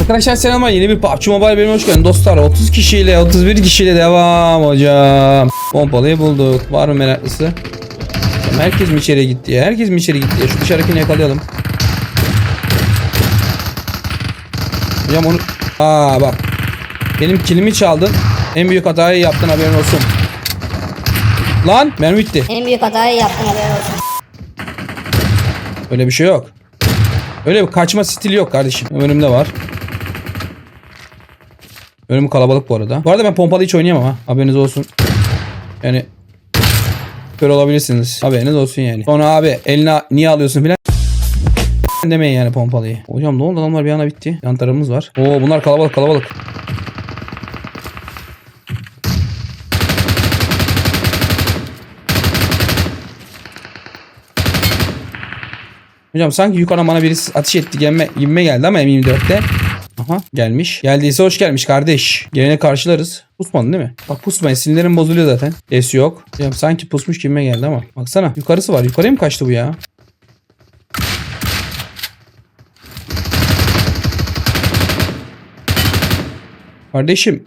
Arkadaşlar selamlar yeni bir PUBG Mobile bölümüne hoş geldin dostlar 30 kişiyle 31 kişiyle devam hocam. Pompalıyı bulduk. Var mı meraklısı? Herkes mi içeri gitti ya? Herkes mi içeri gitti ya? Şu dışarıdakini yakalayalım? Hocam onu Aa bak. Benim kilimi çaldın. En büyük hatayı yaptın haberin olsun. Lan mermi bitti. En büyük hatayı yaptın haberin olsun. Öyle bir şey yok. Öyle bir kaçma stili yok kardeşim. Önümde var Önüm kalabalık bu arada. Bu arada ben pompalı hiç oynayamam ha. Haberiniz olsun. Yani kör olabilirsiniz. Haberiniz olsun yani. Sonra abi eline niye alıyorsun filan demeyin yani pompalıyı. Hocam ne oldu adamlar bir ana bitti. Yan tarafımız var. Oo bunlar kalabalık kalabalık. Hocam sanki yukarıdan bana birisi ateş etti gelme, gibime geldi ama M24'te. Aha gelmiş. Geldiyse hoş gelmiş kardeş. Gelene karşılarız. Pusmadın değil mi? Bak pusmayın sinirlerim bozuluyor zaten. Es yok. Ya sanki pusmuş gibime geldi ama. Baksana yukarısı var. Yukarıya mı kaçtı bu ya? Kardeşim.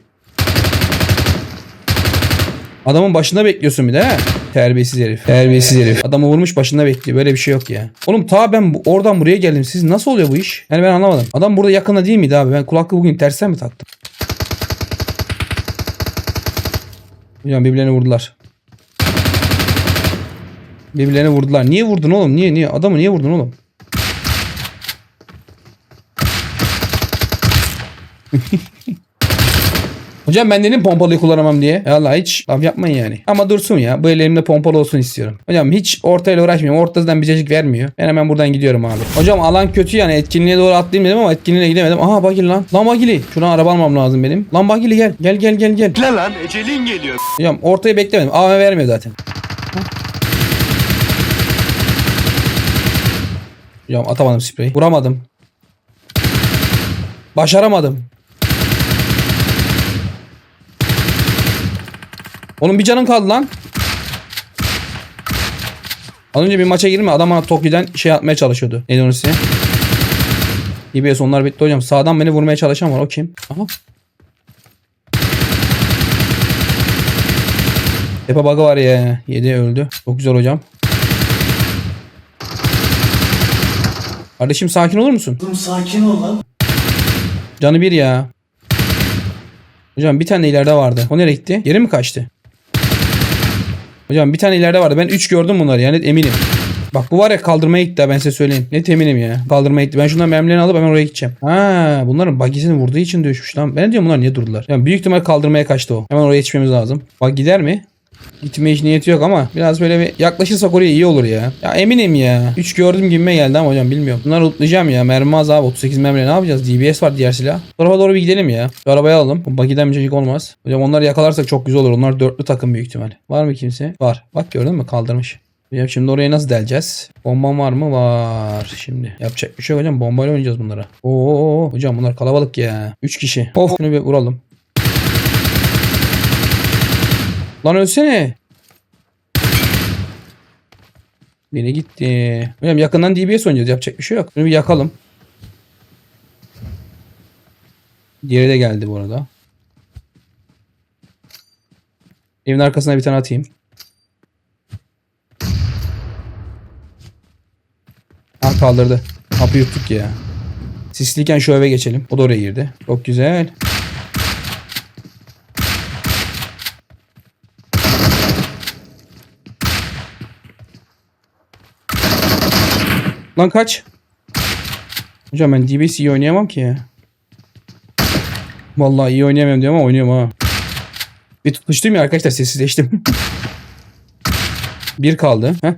Adamın başında bekliyorsun bir de he. Terbiyesiz herif. Terbiyesiz herif. Adamı vurmuş başında bekliyor. Böyle bir şey yok ya. Oğlum ta ben oradan buraya geldim. Siz nasıl oluyor bu iş? Yani ben anlamadım. Adam burada yakında değil miydi abi? Ben kulaklığı bugün tersten mi taktım? Hocam birbirlerini vurdular. Birbirlerini vurdular. Niye vurdun oğlum? Niye niye? Adamı niye vurdun oğlum? Hocam ben dedim pompalıyı kullanamam diye. Allah hiç laf yapmayın yani. Ama dursun ya. Bu el elimde pompalı olsun istiyorum. Hocam hiç ortayla uğraşmıyorum. Ortadan bir cacık vermiyor. Ben hemen buradan gidiyorum abi. Hocam alan kötü yani. Etkinliğe doğru atlayayım dedim ama etkinliğe gidemedim. Aha bagil lan. Lan bagili. Şuna araba almam lazım benim. Lan bagili gel. Gel gel gel gel. Ne lan ecelin geliyor. Hocam ortayı beklemedim. AVM vermiyor zaten. Hocam atamadım spreyi. Vuramadım. Başaramadım. Oğlum bir canın kaldı lan. Az önce bir maça girme adam bana Tokyo'dan şey atmaya çalışıyordu. Neydi onun ismi? İBS onlar bitti hocam. Sağdan beni vurmaya çalışan var. O kim? Aha. Tepe bug'ı var ya. 7 öldü. Çok güzel hocam. Kardeşim sakin olur musun? Oğlum sakin ol lan. Canı bir ya. Hocam bir tane ileride vardı. O nereye gitti? Geri mi kaçtı? Hocam bir tane ileride vardı. Ben 3 gördüm bunları yani eminim. Bak bu var ya kaldırmaya gitti ben size söyleyeyim. Net eminim ya. Kaldırmaya gitti. Ben şundan mermilerini alıp hemen oraya gideceğim. Ha, bunların bagisini vurduğu için düşmüş lan. Ben diyorum bunlar niye durdular? Yani büyük ihtimal kaldırmaya kaçtı o. Hemen oraya yetişmemiz lazım. Bak gider mi? Gitme hiç niyeti yok ama biraz böyle bir yaklaşırsak oraya iyi olur ya. Ya eminim ya. 3 gördüm gibime geldi ama hocam bilmiyorum. Bunları unutlayacağım ya. Mermi az abi. 38 mermiyle ne yapacağız? DBS var diğer silah. Bu tarafa doğru bir gidelim ya. Şu arabayı alalım. Bagiden bir çocuk olmaz. Hocam onları yakalarsak çok güzel olur. Onlar dörtlü takım büyük ihtimal. Var mı kimse? Var. Bak gördün mü? Kaldırmış. Hocam şimdi oraya nasıl deleceğiz? Bombam var mı? Var. Şimdi yapacak bir şey yok hocam. Bombayla oynayacağız bunlara. Oo hocam bunlar kalabalık ya. 3 kişi. Of bunu bir vuralım. Lan ölsene. Biri gitti. Hocam yakından DBS oynayacağız. Yapacak bir şey yok. Bunu bir yakalım. Diğeri de geldi bu arada. Evin arkasına bir tane atayım. Ha kaldırdı. Hapı yuttuk ya. Sisliyken şu eve geçelim. O da oraya girdi. Çok güzel. Lan kaç. Hocam ben DBS iyi oynayamam ki. Vallahi iyi oynayamam diyorum ama oynuyorum ha. Bir tutmuştum ya arkadaşlar sessizleştim. bir kaldı. Heh.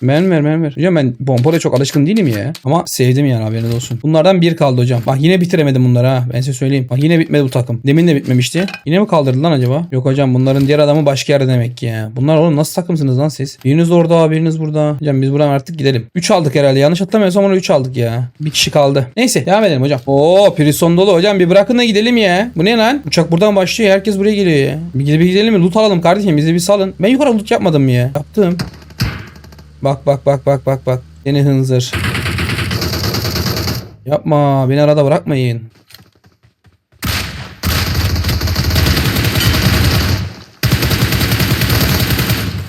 Mermi ver mermi ver. Hocam ben pompaya çok alışkın değilim ya. Ama sevdim yani haberiniz olsun. Bunlardan bir kaldı hocam. Bak yine bitiremedim bunları ha. Ben size söyleyeyim. Bak yine bitmedi bu takım. Demin de bitmemişti. Yine mi kaldırdı lan acaba? Yok hocam bunların diğer adamı başka yerde demek ki ya. Bunlar oğlum nasıl takımsınız lan siz? Biriniz orada biriniz burada. Hocam biz buradan artık gidelim. 3 aldık herhalde. Yanlış hatırlamıyorsam onu 3 aldık ya. Bir kişi kaldı. Neyse devam edelim hocam. Oo prison dolu hocam bir bırakın da gidelim ya. Bu ne lan? Uçak buradan başlıyor. Herkes buraya geliyor ya. Bir gidelim mi? Loot alalım kardeşim. Bizi bir salın. Ben yukarı loot yapmadım ya? Yaptım. Bak bak bak bak bak bak. Seni hınzır. Yapma beni arada bırakmayın.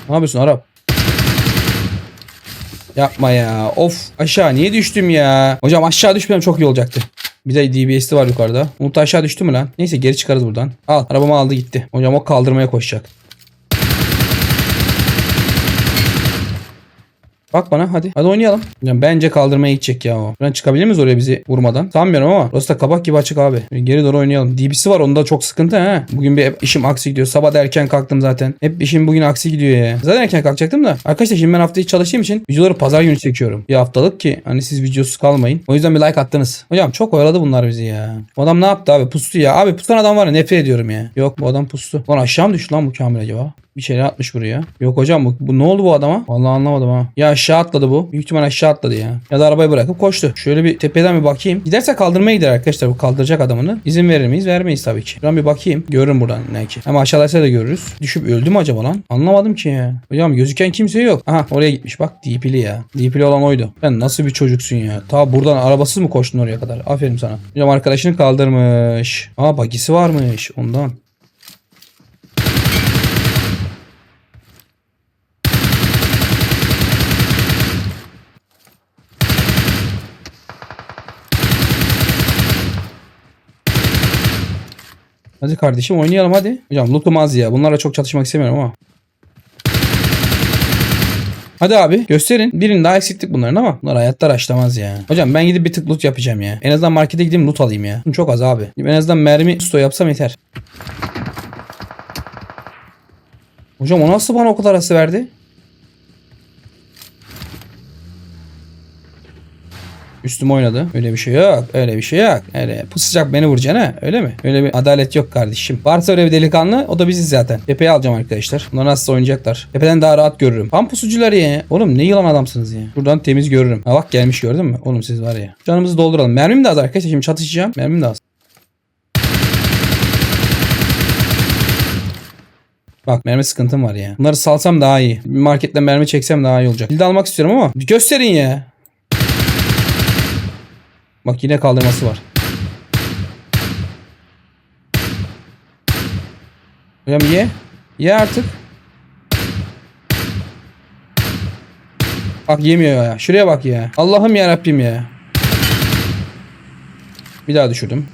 Ne yapıyorsun Arap? Yapma ya. Of aşağı niye düştüm ya? Hocam aşağı düşmem çok iyi olacaktı. Bir de DBS'li var yukarıda. Umut aşağı düştü mü lan? Neyse geri çıkarız buradan. Al arabamı aldı gitti. Hocam o kaldırmaya koşacak. Bak bana hadi. Hadi oynayalım. Hocam bence kaldırmaya gidecek ya o. Buradan çıkabilir miyiz oraya bizi vurmadan? Sanmıyorum ama. Burası da kabak gibi açık abi. Geri doğru oynayalım. DB'si var onda çok sıkıntı ha. Bugün bir işim aksi gidiyor. Sabah da erken kalktım zaten. Hep işim bugün aksi gidiyor ya. Zaten erken kalkacaktım da. Arkadaşlar şimdi ben hafta içi çalıştığım için videoları pazar günü çekiyorum. Bir haftalık ki hani siz videosuz kalmayın. O yüzden bir like attınız. Hocam çok oyaladı bunlar bizi ya. Bu adam ne yaptı abi? Pustu ya. Abi pusan adam var ya nefret ediyorum ya. Yok bu adam pustu. Lan aşağı mı düştü lan bu Kamil acaba? Bir şeyler atmış buraya. Yok hocam bu, bu ne oldu bu adama? Vallahi anlamadım ha. Ya aşağı atladı bu. Büyük ihtimal aşağı atladı ya. Ya da arabayı bırakıp koştu. Şöyle bir tepeden bir bakayım. Giderse kaldırmaya gider arkadaşlar. Bu kaldıracak adamını. İzin verir miyiz? Vermeyiz tabii ki. Şuradan bir bakayım. Görürüm buradan ne ki. Ama aşağıdaysa da görürüz. Düşüp öldü mü acaba lan? Anlamadım ki ya. Hocam gözüken kimse yok. Aha oraya gitmiş bak. DP'li ya. DP'li olan oydu. Sen nasıl bir çocuksun ya? Ta buradan arabasız mı koştun oraya kadar? Aferin sana. Hocam arkadaşını kaldırmış. Aa bagisi varmış ondan. Hadi kardeşim oynayalım hadi. Hocam lootum az ya. Bunlarla çok çatışmak istemiyorum ama. Hadi abi gösterin. Birini daha eksilttik bunların ama bunlar hayatta raşlamaz ya. Hocam ben gidip bir tık loot yapacağım ya. En azından markete gideyim loot alayım ya. Çok az abi. En azından mermi sto yapsam yeter. Hocam o nasıl bana o kadar arası verdi? Üstüme oynadı. Öyle bir şey yok. Öyle bir şey yok. Öyle pusacak beni vuracaksın ha. Öyle mi? Öyle bir adalet yok kardeşim. Varsa öyle bir delikanlı o da biziz zaten. Tepeyi alacağım arkadaşlar. Bunlar nasıl oynayacaklar. Tepeden daha rahat görürüm. Tam pusucular ya. Oğlum ne yılan adamsınız ya. Buradan temiz görürüm. Ha bak gelmiş gördün mü? Oğlum siz var ya. Canımızı dolduralım. Mermim de az arkadaşlar. Şimdi çatışacağım. Mermim de az. Bak mermi sıkıntım var ya. Bunları salsam daha iyi. Marketten mermi çeksem daha iyi olacak. Bildi almak istiyorum ama gösterin ya. Bak yine kaldırması var. Hocam ye. Ye artık. Bak yemiyor ya. Şuraya bak ya. Allah'ım ya Rabbim ya. Bir daha düşürdüm.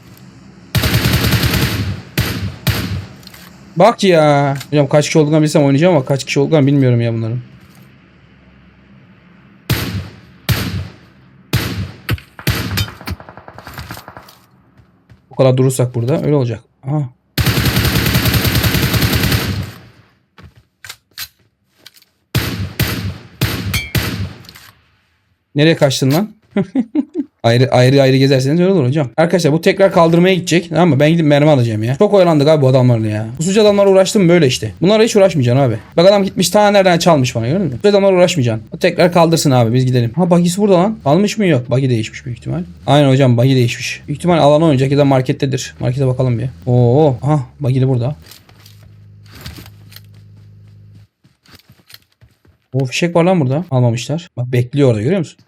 Bak ya. Hocam kaç kişi olduğunu bilsem oynayacağım ama kaç kişi olduğunu bilmiyorum ya bunların. Bu kadar durursak burada öyle olacak. Aha. Nereye kaçtın lan? ayrı ayrı ayrı gezerseniz öyle olur hocam. Arkadaşlar bu tekrar kaldırmaya gidecek. Tamam mı? Ben gidip mermi alacağım ya. Çok oyalandık abi bu adamlarla ya. Pusucu adamlarla uğraştım böyle işte. Bunlarla hiç uğraşmayacaksın abi. Bak adam gitmiş ta nereden çalmış bana gördün mü? Bu adamlarla uğraşmayacaksın. O tekrar kaldırsın abi biz gidelim. Ha bagisi burada lan. Almış mı yok. Bagi değişmiş büyük ihtimal. Aynen hocam bagi değişmiş. Büyük ihtimal alan oynayacak ya da markettedir. Markete bakalım bir. Oo, aha bagili burada. O fişek var lan burada. Almamışlar. Bak bekliyor orada görüyor musun?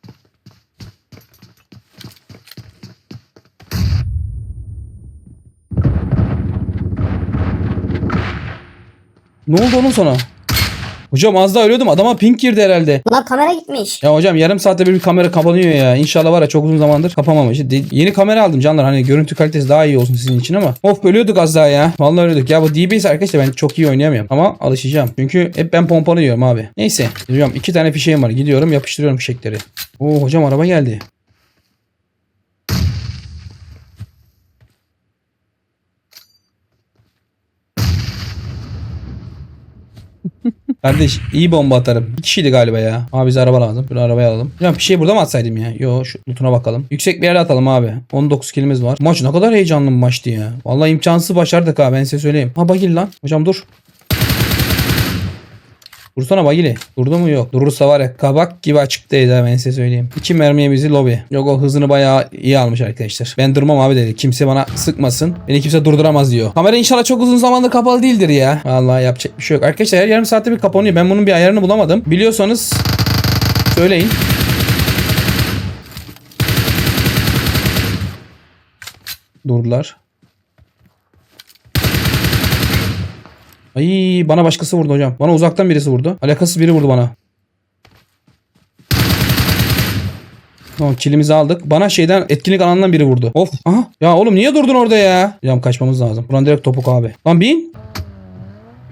Ne oldu oğlum sana? Hocam az daha ölüyordum. Adama pink girdi herhalde. Ulan kamera gitmiş. Ya hocam yarım saatte bir, bir kamera kapanıyor ya. İnşallah var ya çok uzun zamandır kapamamış. Yeni kamera aldım canlar. Hani görüntü kalitesi daha iyi olsun sizin için ama. Of ölüyorduk az daha ya. Vallahi ölüyorduk. Ya bu DBS arkadaşlar ben çok iyi oynayamıyorum. Ama alışacağım. Çünkü hep ben pompalı yiyorum abi. Neyse. Hocam iki tane fişeğim var. Gidiyorum yapıştırıyorum fişekleri. Oo hocam araba geldi. Kardeş iyi bomba atarım. Bir kişiydi galiba ya. Abi bize araba lazım. Bir arabaya alalım. Ya bir şey burada mı atsaydım ya? Yo şu lootuna bakalım. Yüksek bir yere atalım abi. 19 kilimiz var. Maç ne kadar heyecanlı bir maçtı ya. Vallahi imkansız başardık ha ben size söyleyeyim. Ha bagil lan. Hocam dur. Dursana bagili. Durdu mu yok. Durursa var ya kabak gibi açıktaydı ben size söyleyeyim. İki mermiye bizi lobi. Yok o hızını bayağı iyi almış arkadaşlar. Ben durmam abi dedi. Kimse bana sıkmasın. Beni kimse durduramaz diyor. Kamera inşallah çok uzun zamandır kapalı değildir ya. Vallahi yapacak bir şey yok. Arkadaşlar her yarım saatte bir kapanıyor. Ben bunun bir ayarını bulamadım. Biliyorsanız söyleyin. Durdular. Ay bana başkası vurdu hocam. Bana uzaktan birisi vurdu. Alakasız biri vurdu bana. Tamam kilimizi aldık. Bana şeyden etkinlik alanından biri vurdu. Of. Aha. Ya oğlum niye durdun orada ya? Hocam kaçmamız lazım. Buran direkt topuk abi. Lan bin.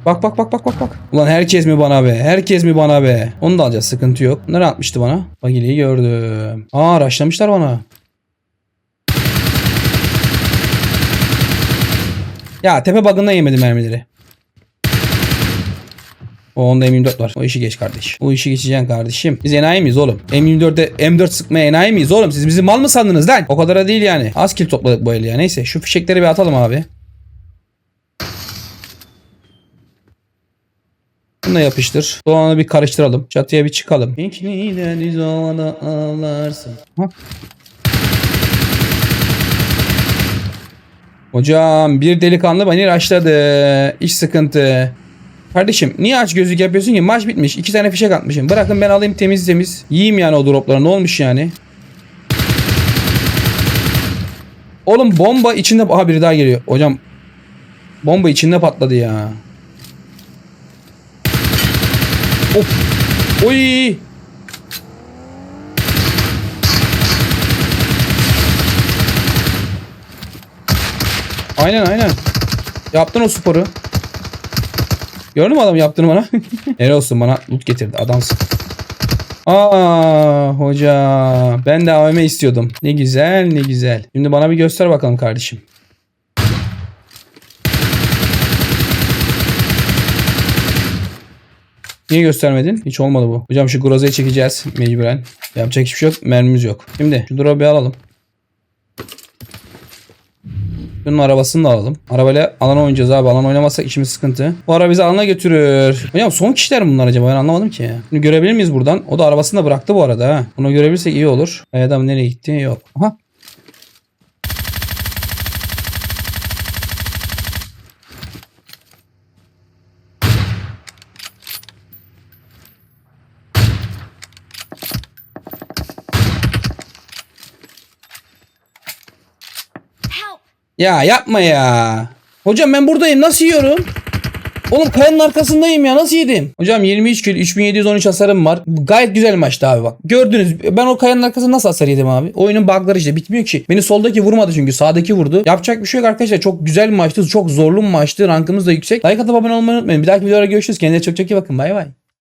Bak bak bak bak bak bak. Ulan herkes mi bana be? Herkes mi bana be? Onu da alacağız. Sıkıntı yok. Bunları atmıştı bana. Bagili'yi gördüm. Aa araçlamışlar bana. Ya tepe bug'ından yemedim mermileri. O onda M24 var. O işi geç kardeş. O işi geçeceksin kardeşim. Biz enayi miyiz oğlum? M24'de M4 sıkmaya enayi miyiz oğlum? Siz bizi mal mı sandınız lan? O kadar da değil yani. Az kill topladık bu el ya. Neyse şu fişekleri bir atalım abi. Bunu da yapıştır. Soğanı bir karıştıralım. Çatıya bir çıkalım. İkniden düz ağlarsın. Hocam bir delikanlı beni raşladı. İş sıkıntı. Kardeşim niye aç gözlük yapıyorsun ki? Maç bitmiş. İki tane fişek atmışım. Bırakın ben alayım temiz temiz. Yiyeyim yani o dropları. Ne olmuş yani? Oğlum bomba içinde... Aha biri daha geliyor. Hocam bomba içinde patladı ya. Of. Oy. Aynen aynen. Yaptın o sporu. Gördün mü adam yaptığını bana? Helal olsun bana loot getirdi adamsın. Aa hoca ben de AVM istiyordum. Ne güzel ne güzel. Şimdi bana bir göster bakalım kardeşim. Niye göstermedin? Hiç olmadı bu. Hocam şu Groza'yı çekeceğiz mecburen. Yapacak hiçbir şey yok. Mermimiz yok. Şimdi şu drop'u alalım. Bunun arabasını da alalım. Arabayla alan oynayacağız abi. Alan oynamazsak işimiz sıkıntı. Bu araba bizi alana götürür. Hocam son kişiler mi bunlar acaba? Ben anlamadım ki. Bunu görebilir miyiz buradan? O da arabasını da bıraktı bu arada ha. Bunu görebilirsek iyi olur. Adam nereye gitti? Yok. Aha. Ya yapma ya. Hocam ben buradayım. Nasıl yiyorum? Oğlum kayanın arkasındayım ya. Nasıl yedim? Hocam 23 kill 3713 hasarım var. Gayet güzel maçtı abi bak. Gördünüz. Ben o kayanın arkasında nasıl hasar yedim abi? Oyunun bug'ları işte bitmiyor ki. Beni soldaki vurmadı çünkü sağdaki vurdu. Yapacak bir şey yok arkadaşlar. Çok güzel bir maçtı. Çok zorlu bir maçtı. Rankımız da yüksek. Like atıp abone olmayı unutmayın. Bir dahaki videoda görüşürüz. Kendinize çok çok iyi bakın. Bay bay.